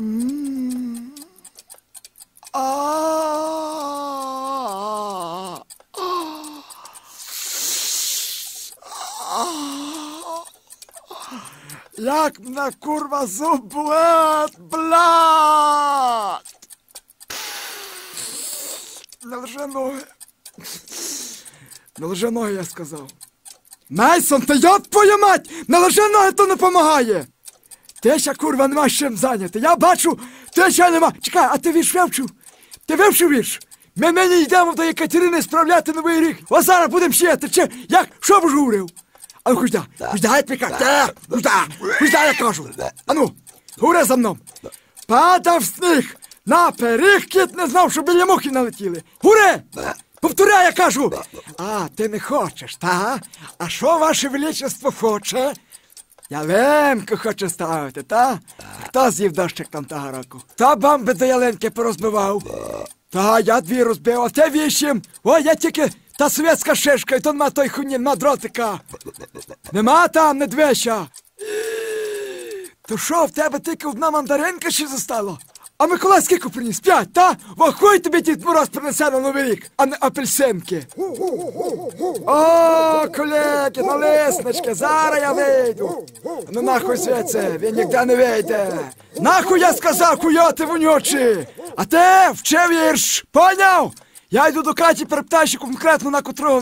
Як мене курва зуб болить, блядь! Не ноги. Не ноги, я сказав. Мейсон, та йоб твою мать! Не ноги, то не помагає! Ще, курва, нема з чим зайняти. Я бачу, ще нема. Чекай, а ти вірш вивчив? Ти вивчив вірш? Ми нині йдемо до Екатерини справляти новий рік. Ось зараз будемо сіяти. Чи як? Що б ж говорив? А ну я тобі кажу? Та, я кажу? А ну, говори за мною. Падав сніг. На перих кіт не знав, що біля мухи налетіли. Гуре! Повторяй, я кажу. А, ти не хочеш, та? А що ваше величество хоче? Ялинку хоче ставити, та? Хто з'їв дощик там того року? Хто бомби до ялинки порозбивав? Та, я дві розбив, а ти вісім. Ой, я тільки та совєтська шишка, і то нема той хуйні, нема дротика. Нема там, недвища. То що, в тебе тільки одна мандаринка ще зостало? А Миколай скільки приніс? П'ять, та? Вахуй тобі Дід Мороз принесе на Новий рік, а не апельсинки. О, колеги, налиснички, зараз я вийду. Ну нахуй звідси, він ніде не вийде. Нахуй я сказав, хуйоти вонючі. А ти вчив вірш, поняв? Я йду до Каті перептаю конкретно на котрого